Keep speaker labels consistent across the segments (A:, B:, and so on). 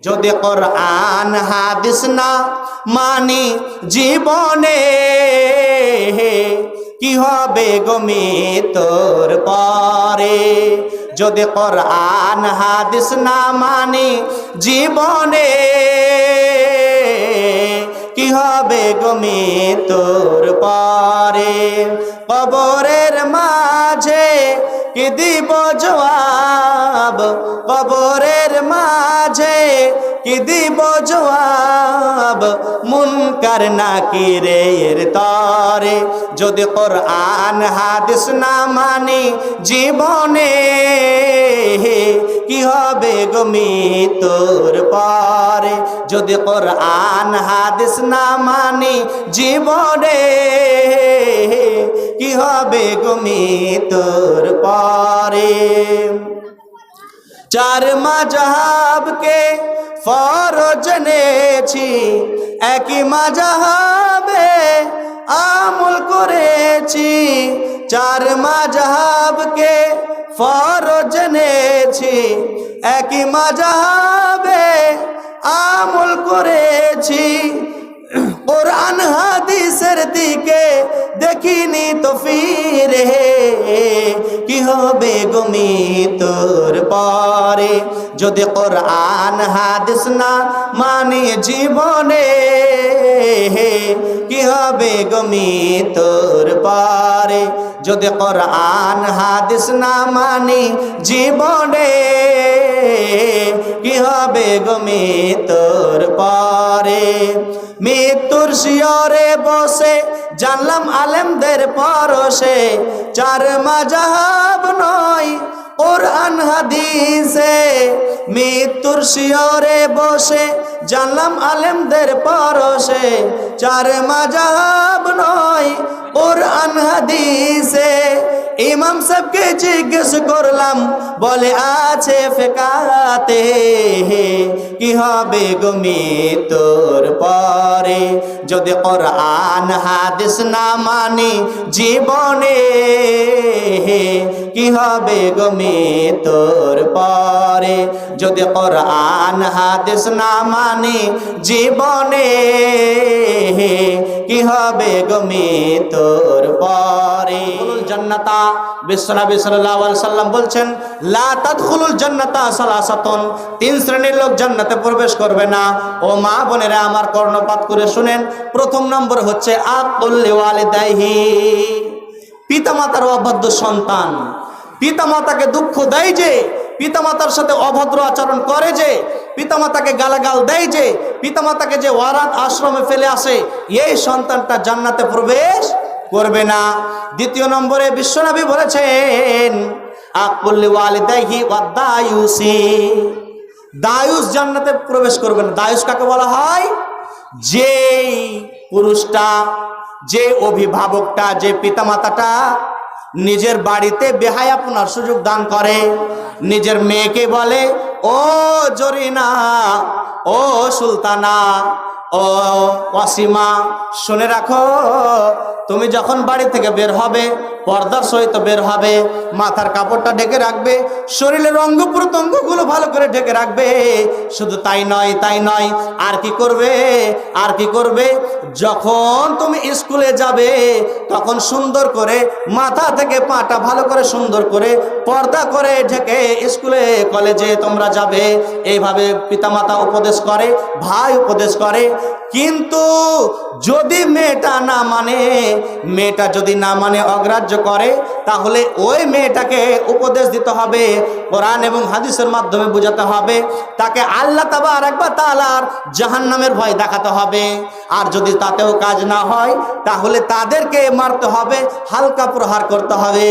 A: যদি কোরআন হাদিস না মানি জীবনে, কি হবে গমি তোর পরে? যদি কোরআন হাদিস না মানি জীবনে, কি হবে গমি তোর পরে? কবরের মাঝে কি দিব জবাব কবরের মাঝে কি দিব জবাব? মুনকার নাকিরের তরে যদি কোরআন হাদিস না মানি জীবনে, কি হবে গমি তোর পরে? যদি কোরআন হাদিস না মানি জীবনে, কি হবে গমি তোর পরে? চার মাজাহাবকে ফরজ নেছি একই মাজাহাবে আমল করেছি। চার মাজাহাবকে ফরজ নেছি একই মাজাহাবে আমল করেছি। কোরআন হাদিসের দিকে দেখিনি তো ফিরে। কি হবে গমি তোর পরে? যদি কোরআন, হাদিস না মানে জীবনে, কি হবে গমি তোর পরে? যদি কোরআন, হাদিস না মানি জীবনে, কি হবে গমি তোর পরে? মৃত্যুর শিয়রে বসে, জানলাম আলেমদের পরশে। চার মাজাহাব নয়, কোরআন হাদিসে। মৃত্যুর শিয়রে বসে, জানলাম আলেমদের পরশে। চার মাজাহাব নয়, কোরআন হাদিসে। ইমাম সাহেবকে জিজ্ঞেস করলাম, বলে, আছে ফেকাতে হে, কি হবে গমি তোর পরে? যদি ওর আন হাদিস না মানে জীবনে কি হবে গমি তোর পরে? যদি কোরআন, হাদিস না মানে জীবনে, কি হবে গমি তোর পরে? জান্নাতা বিশ্বনবী সাল্লাল্লাহু সাল্লাম বলছেন, লা তাদখুলুল জান্নাতা সালাসাতুন। তিন শ্রেণির লোক জান্নাতে প্রবেশ করবে না। ও মা বোনেরা, আমার কর্ণপাত করে শুনেন, প্রথম নম্বর হচ্ছে আকুল লিওয়ালিদাইহি। পিতামাতার অবাধ্য সন্তান। পিতামাতাকে দুঃখ দেয় যে, পিতামাতার সাথে অভদ্র আচরণ করে যে, পিতামাতাকে গালাগাল দেয় যে, পিতামাতাকে যে ওয়ারাত আশ্রমে ফেলে আসে, এই সন্তানটা জান্নাতে প্রবেশ করবে না। দ্বিতীয় নম্বরে বিশ্বনবী বলেছেন আকুল্লি ওয়ালিদাইহি ওয়াদায়ুসি দায়ুস জান্নাতে প্রবেশ করবে না। দায়ুস কাকে বলা হয়? যেই পুরুষটা, যে অভিভাবকটা, যে পিতামাতাটা নিজের বাড়িতে বেহায়াপনার সুযোগ দান করে। নিজের মেয়েকে বলে ও জরিনা ও সুলতানা ও ওয়াসিমা, শুনে রাখো, তুমি যখন বাড়ি থেকে বের হবে, পর্দার সহিত বের হবে, মাথার কাপড়টা ঢেকে রাখবে, শরীরের অঙ্গ প্রত্যঙ্গগুলো ভালো করে ঢেকে রাখবে, শুধু তাই নয় তাই নয়, আর কি করবে, আর কি করবে? যখন তুমি স্কুলে যাবে, তখন সুন্দর করে মাথা থেকে পাটা ভালো করে সুন্দর করে পর্দা করে ঢেকে স্কুলে, কলেজে তোমরা যাবে। এইভাবে পিতামাতা উপদেশ করে, ভাই উপদেশ করে কিন্তু যদি মেয়েটা না মানে মেয়েটা যদি না মানে অগ্রাহ্য করে, তাহলে ওই মেয়েটাকে উপদেশ দিতে হবে, কোরআন এবং হাদিসের মাধ্যমে বোঝাতে হবে। তাকে আল্লাহ তাবার একবার তালার জাহান নামের ভয় দেখাতে হবে। আর যদি তাতেও কাজ না হয়, তাহলে তাদেরকে মারতে হবে, হালকা প্রহার করতে হবে।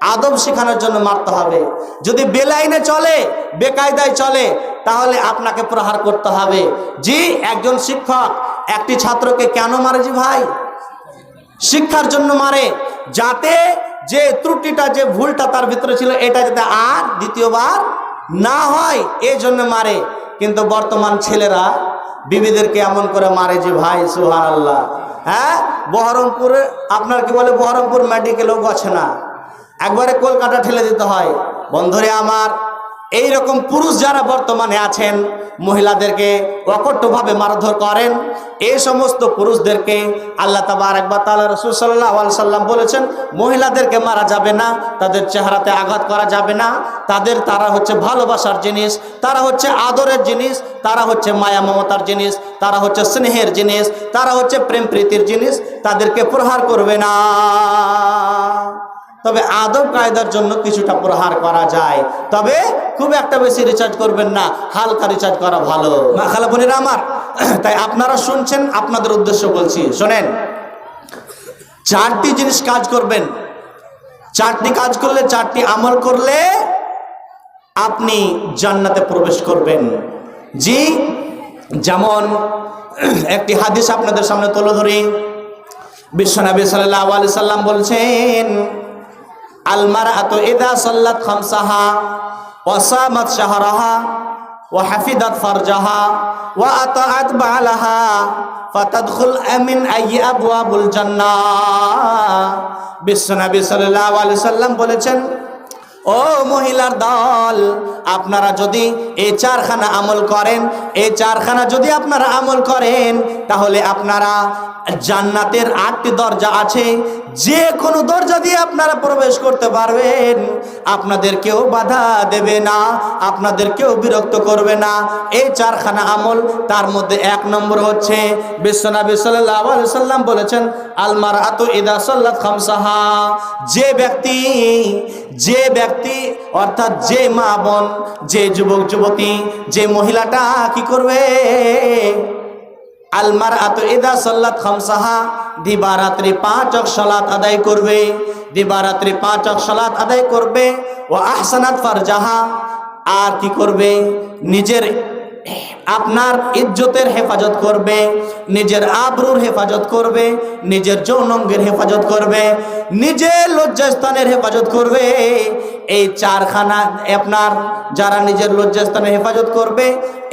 A: আদব শেখানোর জন্য মারতে হবে। যদি বেলাইনে চলে, বেকায়দায় চলে, তাহলে আপনাকে প্রহার করতে হবে। জি, একজন শিক্ষক, একটি ছাত্রকে কেন মারে জি ভাই? শিক্ষার জন্য মারে, যাতে যে ত্রুটিটা, যে ভুলটা তার ভিতরে ছিল, এটা যাতে আর দ্বিতীয়বার না হয় এই জন্য মারে। কিন্তু বর্তমান ছেলেরা বিবিদেরকে এমন করে মারে যে ভাই সুহান আল্লাহ হ্যাঁ বহরমপুরে, আপনার কি বলে বহরমপুর মেডিকেলও গছে না। একবারে কলকাতা ঠেলে দিতে হয়। বন্ধুরে আমার এই রকম পুরুষ যারা বর্তমানে আছেন, মহিলাদেরকে অকট্যভাবে মারধর করেন এই সমস্ত পুরুষদেরকে আল্লাহ তাবার একবার তালা রসুল সাল্লাহ সাল্লাম বলেছেন, মহিলাদেরকে মারা যাবে না, তাদের চেহারাতে আঘাত করা যাবে না, তাদের তারা হচ্ছে ভালোবাসার জিনিস, তারা হচ্ছে আদরের জিনিস, তারা হচ্ছে মায়া মমতার জিনিস, তারা হচ্ছে স্নেহের জিনিস, তারা হচ্ছে প্রেম প্রীতির জিনিস, তাদেরকে প্রহার করবে না। তবে আদব কায়দার জন্য কিছুটা প্রহার করা যায়। তবে খুব একটা বেশি রিচার্জ করবেন না, হালকা রিচার্জ করা ভালো। মা খালা বোনেরা আমার, তাই আপনারা শুনছেন, আপনাদের উদ্দেশ্য বলছি, শোনেন। চারটি জিনিস কাজ করবেন। চারটি কাজ করলে, চারটি আমল করলে আপনি জান্নাতে প্রবেশ করবেন। জি, যেমন একটি হাদিস আপনাদের সামনে তুলে ধরি। বিশ্বনবী সাল্লাহ আলি সাল্লাম বলছেন আলমার আত ইদা সাল্লাত খামসাহা ওয়াসামাত শাহরাহা, ওয়া হাফিদাত ফারজাহা, ওয়া আতাআত বালাহা, ফাতাদখুল আমিন আইয়ি আবওয়াবুল জান্নাহ। বিশ্বনবী সাল্লাল্লাহু আলাইহি সাল্লাম বলেছেন ও মহিলার দল, আপনারা যদি এই চারখানা আমল করেন, এই চারখানা যদি আপনারা আমল করেন, তাহলে আপনারা জান্নাতের আটটি দরজা আছে, যে কোনো দরজা দিয়ে আপনারা প্রবেশ করতে পারবেন। আপনাদের কেউ বাধা দেবে না আপনাদের কেউ বিরক্ত করবে না। এই চারখানা আমল, তার মধ্যে এক নম্বর হচ্ছে বিশ্বনবী আলাইহি সাল্লাম বলেছেন আলমার আতু ইদা সাল্লাত খামসাহা। যে ব্যক্তি যে ব্যক্তি অর্থাৎ যে মা বোন, যে যুবক, যুবতী, যে মহিলাটা কি করবে? আলমার আত ইদা সাল্লাত খামসাহা, দিবারাত্রি পাঁচ অক সালাত আদায় করবে। দিবারাত্রি পাঁচ অক সালাত আদায় করবে। ও আহসানাত ফারজাহা, আর কি করবে? নিজের আপনার ইজ্জতের হেফাজত করবে, নিজের আবরুর হেফাজত করবে, নিজের যৌনঙ্গের হেফাজত করবে, নিজের লজ্জাস্থানের হেফাজত করবে। এই চারখানা আপনার যারা নিজের লজ্জাস্থানে হেফাজত করবে,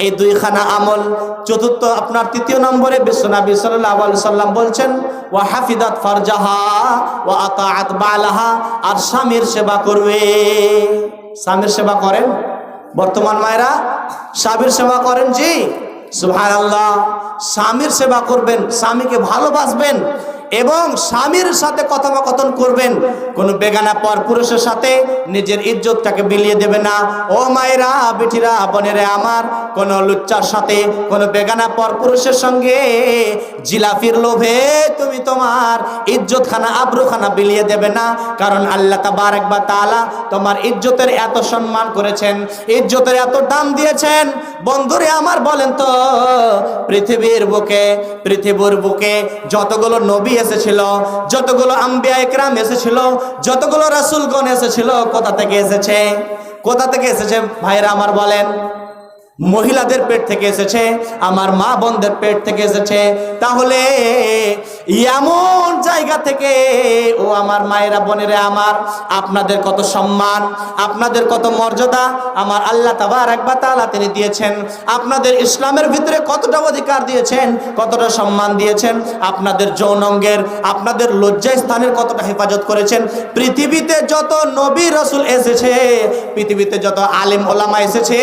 A: এই দুইখানা আমল। চতুর্থ, আপনার তৃতীয় নম্বরে বিশ্বনাবী সাল্লাহ সাল্লাম বলছেন ও হাফিদাত ফারজাহা ও আতাআত বালাহা আর স্বামীর সেবা করবে। স্বামীর সেবা করেন? বর্তমান মায়েরা, স্বামীর সেবা করেন জি। আল্লাহ স্বামীর সেবা করবেন, স্বামীকে ভালোবাসবেন এবং স্বামীর সাথে কথোপকথন করবেন। কোন বেগানা পর পুরুষের সাথে নিজের ইজ্জতটাকে বিলিয়ে দেবে না। ও মায়েরা, বেটিরা, বোনেরা আমার, কোন লুচ্চার সাথে, কোন বেগানা পর পুরুষের সঙ্গে জিলাফির লোভে তুমি তোমার ইজ্জতখানা, আব্রুখানা বিলিয়ে দেবে না। কারণ আল্লাহ তাবার একবার তালা তোমার ইজ্জতের এত সম্মান করেছেন, ইজ্জতের এত দাম দিয়েছেন। বন্ধুরে আমার বলেন তো পৃথিবীর বুকে পৃথিবীর বুকে যতগুলো নবী এসেছিল, যতগুলো আম্বিয়া একরাম এসেছিল, যতগুলো রাসুলগণ এসেছিল, কোথা থেকে এসেছে? কোথা থেকে এসেছে? ভাইরা আমার বলেন। মহিলাদের পেট থেকে এসেছে, আমার মা বোনদের পেট থেকে এসেছে। তাহলে এমন জায়গা থেকে, ও আমার মায়েরা, বোনেরা আমার, আপনাদের কত সম্মান, আপনাদের কত মর্যাদা, আমার আল্লাহ তাবার একবার তালা তিনি দিয়েছেন। আপনাদের ইসলামের ভিতরে কতটা অধিকার দিয়েছেন, কতটা সম্মান দিয়েছেন, আপনাদের যৌনঙ্গের, আপনাদের লজ্জা স্থানের কতটা হেফাজত করেছেন। পৃথিবীতে যত নবী রসুল এসেছে, পৃথিবীতে যত আলেম ওলামা এসেছে,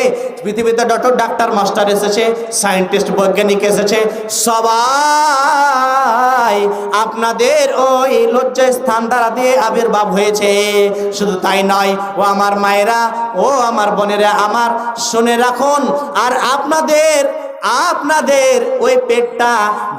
A: পৃথিবীতে যত ডাক্তার, মাস্টার এসেছে, সায়েন্টিস্ট, বৈজ্ঞানিক এসেছে, সবাই আপনাদের ওই লজ্জা স্থান দ্বারা দিয়ে আবির্ভাব হয়েছে। শুধু তাই নয়, ও আমার মায়েরা, ও আমার বোনেরা, আমার শুনে রাখুন, আর আপনাদের আপনাদের ওই পেটটা,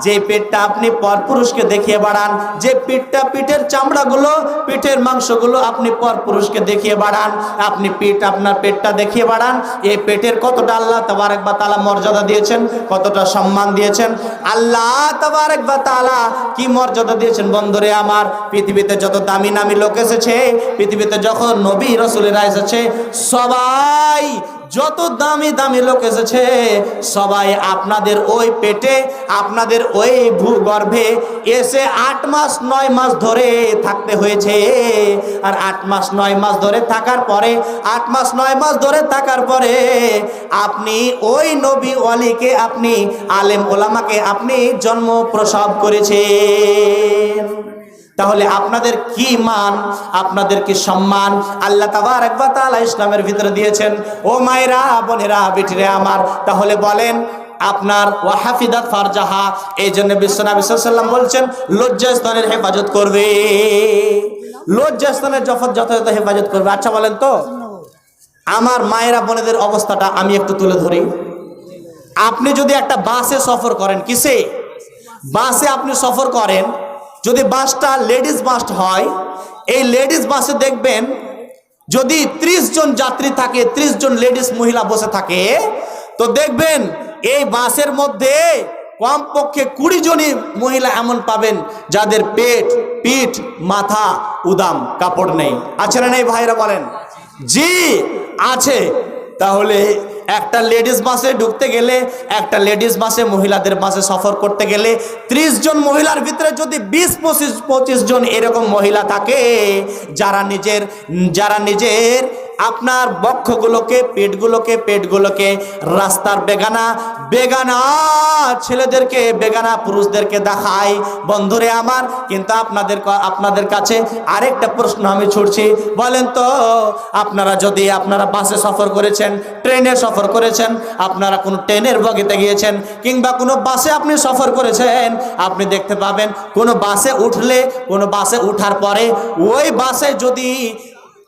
A: যে পেটটা আপনি পরপুরুষকে দেখিয়ে বাড়ান, যে পিঠটা, পিঠের চামড়াগুলো, পিঠের মাংসগুলো আপনি পরপুরুষকে দেখিয়ে বাড়ান, আপনি পিঠ আপনার পেটটা দেখিয়ে বাড়ান, এই পেটের কতটা আল্লাহ তাবারেক বা তালা মর্যাদা দিয়েছেন, কতটা সম্মান দিয়েছেন, আল্লাহ তাবারেক বা তালা কি মর্যাদা দিয়েছেন বন্ধুরে আমার, পৃথিবীতে যত দামি নামি লোক এসেছে, পৃথিবীতে যখন নবী রসুলেরা এসেছে, সবাই, যত দামি দামি লোক এসেছে, সবাই আপনাদের ওই পেটে, আপনাদের ওই ভূগর্ভে এসে আট মাস, নয় মাস ধরে থাকতে হয়েছে। আর আট মাস, নয় মাস ধরে থাকার পরে, আট মাস, নয় মাস ধরে থাকার পরে আপনি ওই নবী ওয়ালিকে আপনি, আলেম ওলামাকে আপনি জন্ম প্রসব করেছেন। তাহলে আপনাদের কি মান? আপনাদের কি সম্মান? আল্লাহ তাবার একবার তালা ইসলামের ভিতরে দিয়েছেন, ও মায়েরা, বোনেরা, বিটিরে আমার, তাহলে বলেন আপনার ওয়াহাফিদাত ফারজাহা, এই জন্য বিশ্বনাবি সাল্লাম বলছেন, লজ্জাস্থানের হেফাজত করবে। লজ্জাস্থানের যফত যথাযথ হেফাজত করবে। আচ্ছা বলেন তো, আমার মায়েরা বোনেদের অবস্থাটা আমি একটু তুলে ধরি। আপনি যদি একটা বাসে সফর করেন, কিসে? বাসে আপনি সফর করেন, যদি বাসটা লেডিস বাস হয়, এই লেডিস বাসে দেখবেন, যদি ৩০ জন যাত্রী থাকে ৩০ জন লেডিস মহিলা বসে থাকে, তো দেখবেন এই বাঁশের মধ্যে কমপক্ষে কুড়ি জনই মহিলা এমন পাবেন যাদের পেট, পিঠ, মাথা, উদাম, কাপড় নেই। আছে না নেই ভাইরা বলেন? জি, আছে। তাহলে একটা লেডিস বাসে ঢুকতে গেলে, একটা লেডিস বাসে মহিলাদের বাসে সফর করতে গেলে, ত্রিশ জন মহিলার ভিতরে যদি বিশ, পঁচিশ পঁচিশ জন এরকম মহিলা থাকে, যারা নিজের যারা নিজের আপনার বক্ষগুলোকে, পেটগুলোকে পেটগুলোকে রাস্তার বেগানা বেগানা ছেলেদেরকে, বেগানা পুরুষদেরকে দেখায়, বন্ধুরে আমার, কিন্তু আপনাদের আপনাদের কাছে আরেকটা প্রশ্ন আমি ছুটছি বলেন তো, আপনারা যদি আপনারা বাসে সফর করেছেন ট্রেনে সফর করেছেন, আপনারা কোনো ট্রেনের বগিতে গিয়েছেন, কিংবা কোনো বাসে আপনি সফর করেছেন, আপনি দেখতে পাবেন কোনো বাসে উঠলে, কোনো বাসে উঠার পরে ওই বাসে যদি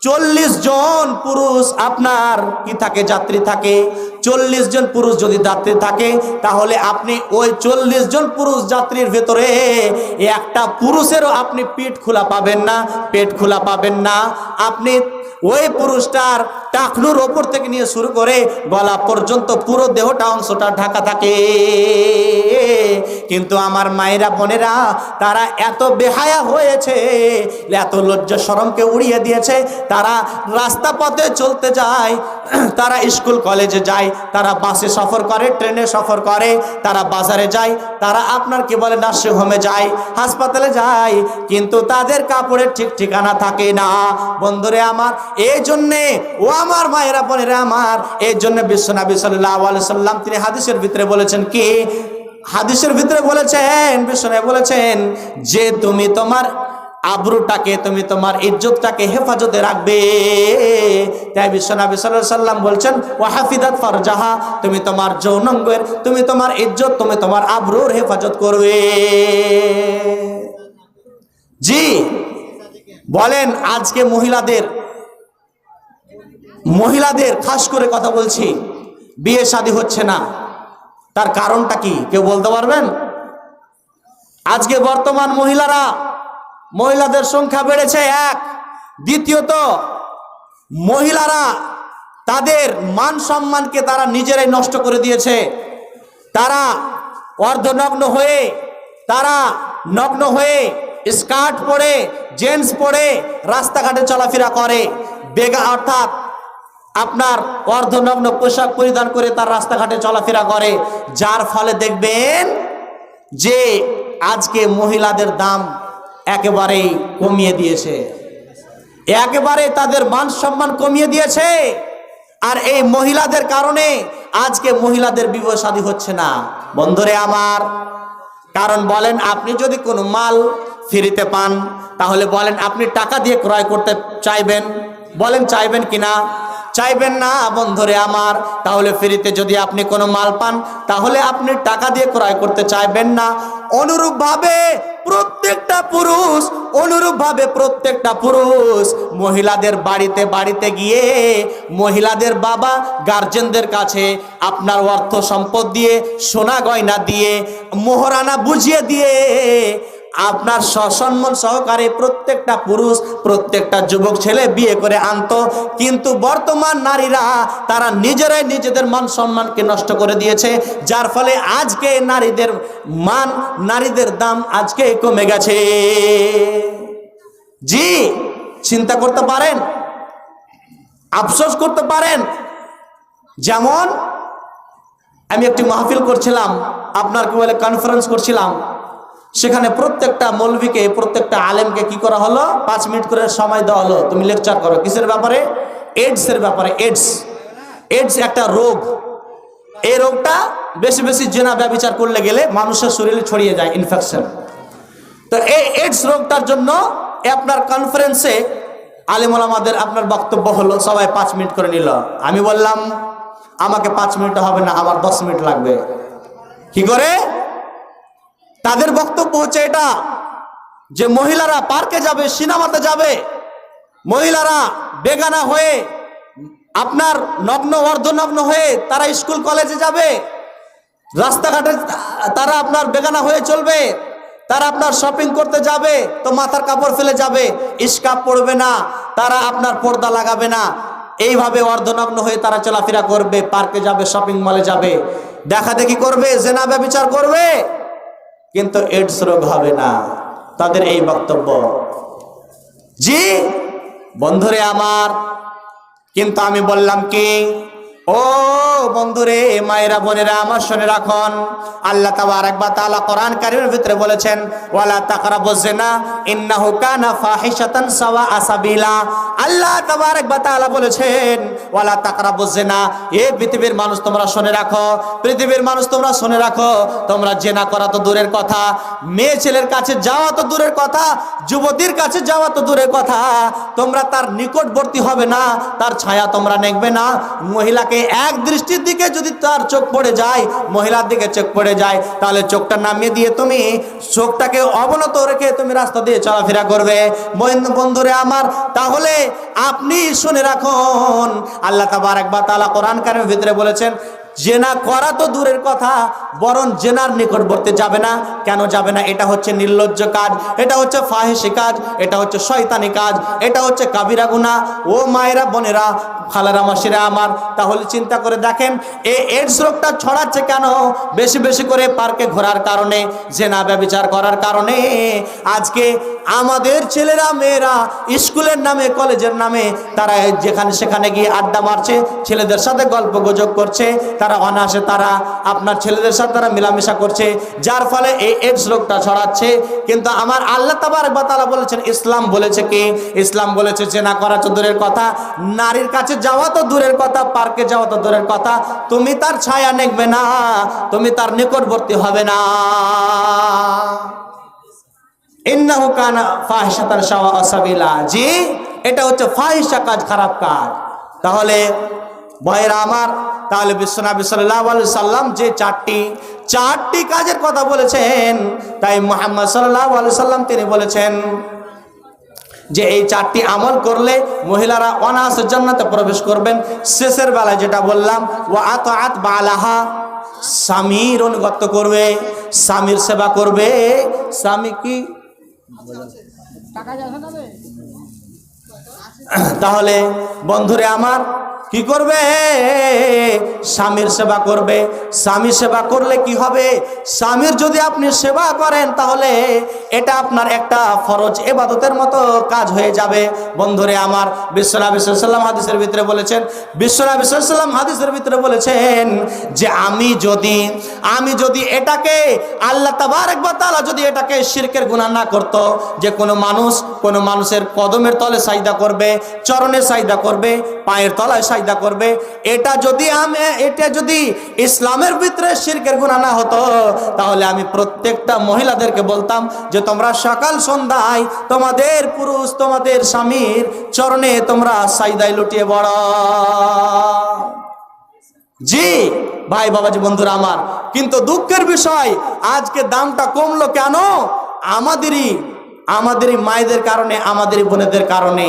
A: চল্লিশ জন পুরুষ আপনার কি থাকে, যাত্রী থাকে, চল্লিশ জন পুরুষ যদি যাত্রী থাকে, তাহলে আপনি ওই চল্লিশ জন পুরুষ যাত্রীর ভেতরে একটা পুরুষেরও আপনি পিঠ খোলা পাবেন না, পেট খোলা পাবেন না। আপনি ওই পুরুষটার টাকনুর ওপর থেকে নিয়ে শুরু করে গলা পর্যন্ত পুরো দেহটা, অংশটা ঢাকা থাকে। কিন্তু আমার মায়েরা, বোনেরা, তারা এত বেহায়া হয়েছে, এত লজ্জা সরমকে উড়িয়ে দিয়েছে, তারা রাস্তা পথে চলতে যায়, তারা স্কুল, কলেজে যায়, তারা বাসে সফর করে, ট্রেনে সফর করে, তারা বাজারে যায়, তারা আপনার কি বলে নার্সিং হোমে যায়, হাসপাতালে যায়, কিন্তু তাদের কাপড়ের ঠিক ঠিকানা থাকে না। বন্ধুরে আমার এই জন্যে ও আমার মায়েরা, বোনেরা আমার এই জন্য বিশ্বনবী সাল্লাহ সাল্লাম তিনি হাদিসের ভিতরে বলেছেন কি? হাদিসের ভিতরে বলেছেন বিশ্বনবী বলেছেন, যে তুমি তোমার আবরুটাকে, তুমি তোমার ইজ্জতটাকে হেফাজতে রাখবে। তাই বিশ্বনবী সাল্লাল্লাহু সাল্লাম বলছেন হাফিদাত ফারজাহা, তুমি তোমার যৌনঙ্গের, তুমি তোমার ইজ্জত, তুমি তোমার আব্রুর হেফাজত করবে। জি, বলেন, আজকে মহিলাদের মহিলাদের খাস করে কথা বলছি, বিয়ে শাদী হচ্ছে না। তার কারণটা কি কেউ বলতে পারবেন? আজকে বর্তমান মহিলারা, মহিলাদের সংখ্যা বেড়েছে এক। দ্বিতীয়ত, মহিলারা তাদের মান সম্মানকে তারা নিজেরাই নষ্ট করে দিয়েছে। তারা অর্ধনগ্ন হয়ে, তারা নগ্ন হয়ে স্কার্ট পরে, জেন্টস পরে রাস্তাঘাটে চলাফেরা করে। বেগা অর্থাৎ আপনার অর্ধনগ্ন পোশাক পরিধান করে তার রাস্তাঘাটে চলাফেরা করে, যার ফলে দেখবেন যে আজকে মহিলাদের দাম একেবারেই কমিয়ে দিয়েছে। একেবারে তাদের মান সম্মান কমিয়ে দিয়েছে। আর এই মহিলাদের কারণে আজকে মহিলাদের বিবাহ হচ্ছে না। বন্ধুরে আমার, কারণ বলেন আপনি যদি কোনো মাল ফিরিতে পান, তাহলে বলেন আপনি টাকা দিয়ে ক্রয় করতে চাইবেন। বলেন চাইবেন কিনা? চাইবেন না, বন্ধুরে আমার। তাহলে ফ্রিতে যদি আপনি কোনো মাল পান, তাহলে আপনি টাকা দিয়ে ক্রয় করতে চাইবেন না। অনুরূপভাবে প্রত্যেকটা পুরুষ, অনুরূপভাবে প্রত্যেকটা পুরুষ মহিলাদের বাড়িতে বাড়িতে গিয়ে মহিলাদের বাবা গার্জেনদের কাছে আপনার অর্থ সম্পদ দিয়ে, সোনা গয়না দিয়ে, মোহরানা বুঝিয়ে দিয়ে আপনার সসম্মান সহকারে প্রত্যেকটা পুরুষ, প্রত্যেকটা যুবক ছেলে বিয়ে করে আনতো। কিন্তু বর্তমান নারীরা, তারা নিজেরাই নিজেদের মান সম্মানকে নষ্ট করে দিয়েছে, যার ফলে আজকে নারীদের মান, নারীদের দাম আজকে কমে গেছে। জি, চিন্তা করতে পারেন? আফসোস করতে পারেন? যেমন, আমি একটি মাহফিল করছিলাম, আপনার কি বলে কনফারেন্স করছিলাম সেখানে প্রত্যেকটা মৌলভীকে, প্রত্যেকটা আলেমকে কি করা হলো? পাঁচ মিনিট করে সময় দেওয়া হলো। তুমি লেকচার করো। কিসের ব্যাপারে? এইডসের ব্যাপারে এইডস এইডস একটা রোগ। এই রোগটা বেশি বেশি জেনা ব্যবচার করলে গেলে মানুষের শরীরে ছড়িয়ে যায় ইনফেকশন তো এই এইডস রোগটার জন্য আপনার কনফারেন্সে আলিমুল আমাদের আপনার বক্তব্য হলো, সবাই পাঁচ মিনিট করে নিল। আমি বললাম, আমাকে পাঁচ মিনিট হবে না, আমার দশ মিনিট লাগবে। কি করে? তাদের বক্তব্য হচ্ছে এটা, যে মহিলারা পার্কে যাবে, সিনেমাতে যাবে, মহিলারা বেগানা হয়ে আপনার নগ্ন, অর্ধনগ্ন হয়ে তারা স্কুল, কলেজে যাবে, রাস্তাঘাটে তারা আপনার বেগানা হয়ে চলবে, তারা আপনার শপিং করতে যাবে, তো মাথার কাপড় ফেলে যাবে ইস্কাপ পড়বে না, তারা আপনার পর্দা লাগাবে না, এইভাবে অর্ধনগ্ন হয়ে তারা চলাফেরা করবে, পার্কে যাবে, শপিং মলে যাবে, দেখা দেখি করবে, জেনা ব্যবচার করবে। কিন্তু এডস রোগ হবে না। তাদের এই বক্তব্য। জি, বন্ধুরে আমার, কিন্তু আমি বললাম কি? ও বন্ধুরে, মায়েরা, বোনেরা, আমার শুনে রাখুন। আল্লাহ তাবারাক ওয়া তাআলা কোরআন কারীমের ভিতরে বলেছেন, ওয়ালা তাকরা তাকরাবুজ জিনা ইন্নাহু কানা ফাহিশাতান সাওয়া আসাবিলা। আল্লাহ তাবারাক ওয়া তাআলা বলেছেন, ওয়ালা তাকরা তাকরাবুজ জিনা এ পৃথিবীর মানুষ তোমরা শুনে রাখো, পৃথিবীর মানুষ তোমরা শুনে রাখো, তোমরা জেনা করা তো দূরের কথা, মেয়ে ছেলের কাছে যাওয়া তো দূরের কথা, যুবতীর কাছে যাওয়া তো দূরের কথা, তোমরা তার নিকটবর্তী হবে না, তার ছায়া তোমরা নেকবে না, মহিলাকে এক দৃষ্টির দিকে যদি তার চোখ পড়ে যায়, মহিলার দিকে চোখ পড়ে যায়, তাহলে চোখটা নামিয়ে দিয়ে তুমি চোখটাকে অবনত রেখে তুমি রাস্তা দিয়ে চলাফেরা করবে। বন্ধুরে আমার, তাহলে আপনি শুনে রাখুন। আল্লাহ তাবার একবার তালা কোরআন কারের ভিতরে বলেছেন জেনা করা তো দূরের কথা, বরং জেনার নিকটবর্তী যাবে না। কেন যাবে না? এটা হচ্ছে নির্লজ্জ কাজ, এটা হচ্ছে ফাহেসি কাজ, এটা হচ্ছে শয়তানি কাজ, এটা হচ্ছে কাবিরা গুনা ও মায়েরা, বোনেরা, খালারা, মাসিরা আমার, তাহলে চিন্তা করে দেখেন এই এডস রোগটা ছড়াচ্ছে কেন? বেশি বেশি করে পার্কে ঘোরার কারণে, জেনা ব্যবচার করার কারণে। আজকে আমাদের ছেলেরা, মেয়েরা স্কুলের নামে, কলেজের নামে, তারা যেখানে সেখানে গিয়ে আড্ডা মারছে, ছেলেদের সাথে গল্প গুজব করছে তারা অনাসে তারা আপনার ছেলেদের সাথে তারা মেলামেশা করছে, যার ফলে এই এডস রোগটা ছড়াচ্ছে। কিন্তু আমার আল্লাহ তাবার তালা বলেছেন, ইসলাম বলেছে কি? ইসলাম বলেছে যে না করা তো দূরের কথা, নারীর কাছে যাওয়া তো দূরের কথা, পার্কে যাওয়া তো দূরের কথা। তুমি তার ছায়া নেকবে না, তুমি তার নিকটবর্তী হবে না। জি, এটা হচ্ছে ফাহিশা কাজ, খারাপ কাজ। তাহলে ভয়েরা আমার, তাহলে বিশ্বনবী আলাইহি সাল্লাম যে চারটি চারটি কাজের কথা বলেছেন, তাই মুহাম্মদ আলাইহি সাল্লাম তিনি বলেছেন যে এই চারটি আমল করলে মহিলারা অনাস জান্নাতে প্রবেশ করবেন। শেষের বেলায় যেটা বললাম ও আত আত বালাহা স্বামীর অনুগত করবে, স্বামীর সেবা করবে। স্বামী কি? তাহলে বন্ধুরে আমার, কি করবে? স্বামীর সেবা করবে। স্বামী সেবা করলে কি হবে? স্বামীর যদি আপনি সেবা করেন, তাহলে এটা আপনার একটা ফরজ এবাদতের মতো কাজ হয়ে যাবে। বন্ধুরে আমার বিশ্বনাথ বিশ্বসাল্লাম হাদিসের ভিতরে বলেছেন বিশ্বনাথ বিশ্বসাল্লাম হাদিসের ভিতরে বলেছেন যে আমি যদি আমি যদি এটাকে, আল্লাহ তাবার একবার তালা যদি এটাকে শিরকের গুণা না করতো, যে কোনো মানুষ কোনো মানুষের কদমের তলে সাইদা করবে চরণে সাইদা করবে, পায়ের তলায় সাইদা করবে। এটা যদি আমি, এটা যদি ইসলামের ভিতরে শিরকের গুণা না হতো, তাহলে আমি প্রত্যেকটা মহিলাদেরকে বলতাম যে, তোমরা সকাল সন্ধ্যায় তোমাদের পুরুষ, তোমাদের স্বামীর চরণে তোমরা সাইদায় লুটিয়ে বড় জি, ভাই বাবাজি, বন্ধুরা আমার। কিন্তু দুঃখের বিষয়, আজকে দামটা কমলো কেন? আমাদেরই আমাদেরই মায়েদের কারণে, আমাদেরই বোনেদের কারণে।